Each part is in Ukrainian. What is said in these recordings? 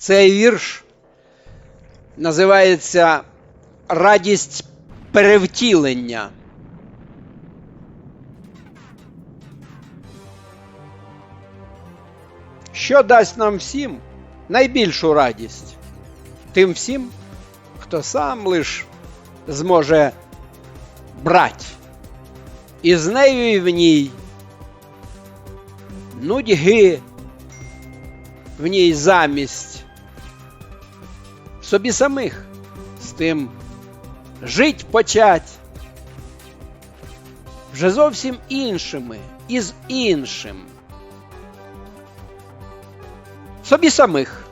Цей вірш називається Радість перевтілення. Що дасть нам всім найбільшу радість? Тим всім, хто сам лиш зможе брать. І з нею і в ній нудьги, в ній замість собі самих з тим жить почать. Вже зовсім іншими і з іншим. Собі самих.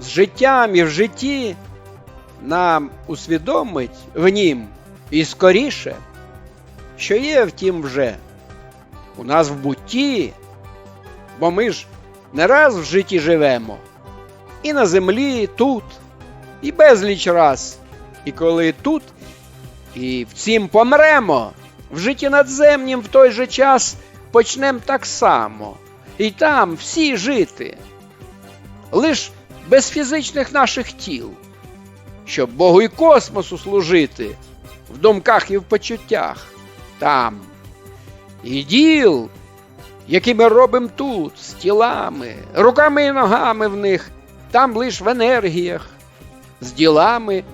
З життям і в житті нам усвідомить в нім і скоріше, що є втім вже у нас в бутті, бо ми ж не раз в житті живемо, і на землі, і тут, і безліч раз, і коли тут, і в цім помремо, в житті надземнім в той же час почнем так само, і там всі жити, лиш без фізичних наших тіл, щоб Богу і космосу служити в думках і в почуттях там. І діл, які ми робимо тут, з тілами, руками і ногами в них, там лиш в енергіях, з ділами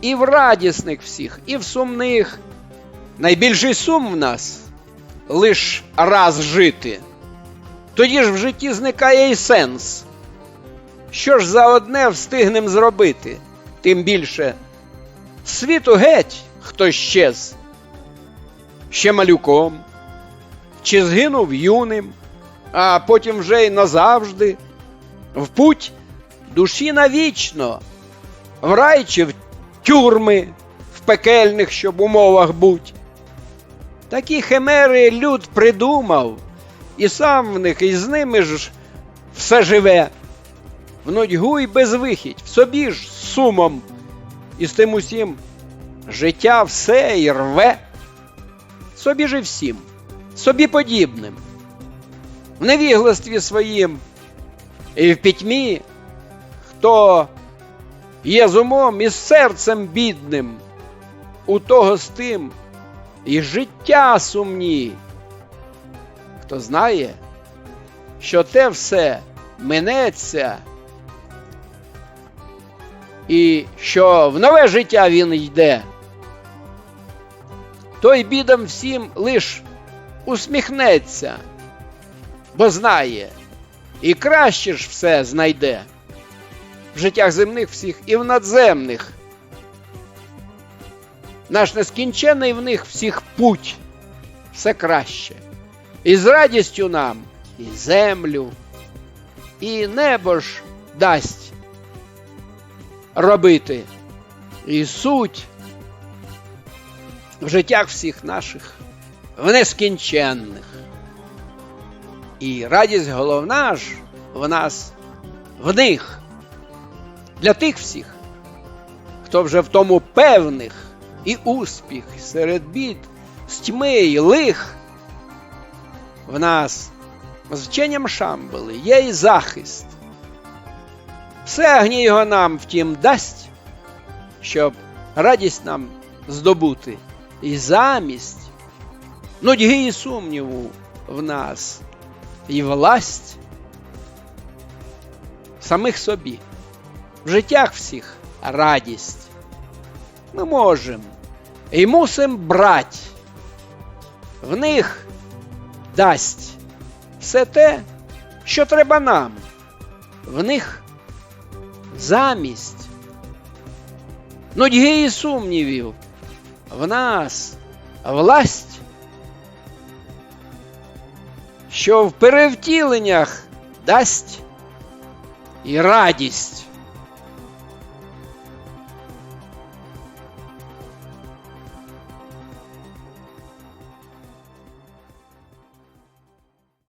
і в радісних всіх, і в сумних. Найбільший сум в нас лиш раз жити. Тоді ж в житті зникає і сенс. Що ж за одне встигнем зробити, тим більше світу геть хто щез, ще малюком, чи згинув юним, а потім вже й назавжди, в путь душі навічно, в рай чи в тюрми, в пекельних, щоб умовах будь. Такі химери люд придумав, і сам в них, і з ними ж все живе. В нудьгу й безвихідь, в собі ж з сумом, і з тим усім життя все й рве. Собі же всім, собі подібним, в невігластві своїм і в пітьмі, хто є з умом і серцем бідним, у того з тим і життя сумні. Хто знає, що те все минеться, і що в нове життя він йде, той бідам всім лиш усміхнеться, бо знає, і краще ж все знайде в життях земних всіх і в надземних. Наш нескінчений в них всіх путь, все краще. І з радістю нам і землю, і небо ж дасть робити, і суть в життях всіх наших, в нескінченних. І радість головна ж в нас, в них, для тих всіх, хто вже в тому певних і успіх серед бід, з тьми й лих. В нас з вченням Шамбали є і захист. Все гній його нам втім дасть, щоб радість нам здобути і замість нудьги і сумніву в нас, і власть самих собі, в життях всіх радість. Ми можемо і мусим брать, в них дасть все те, що треба нам, в них замість. Нудьги і сумнівів. В нас власть, що в перевтіленнях дасть і радість.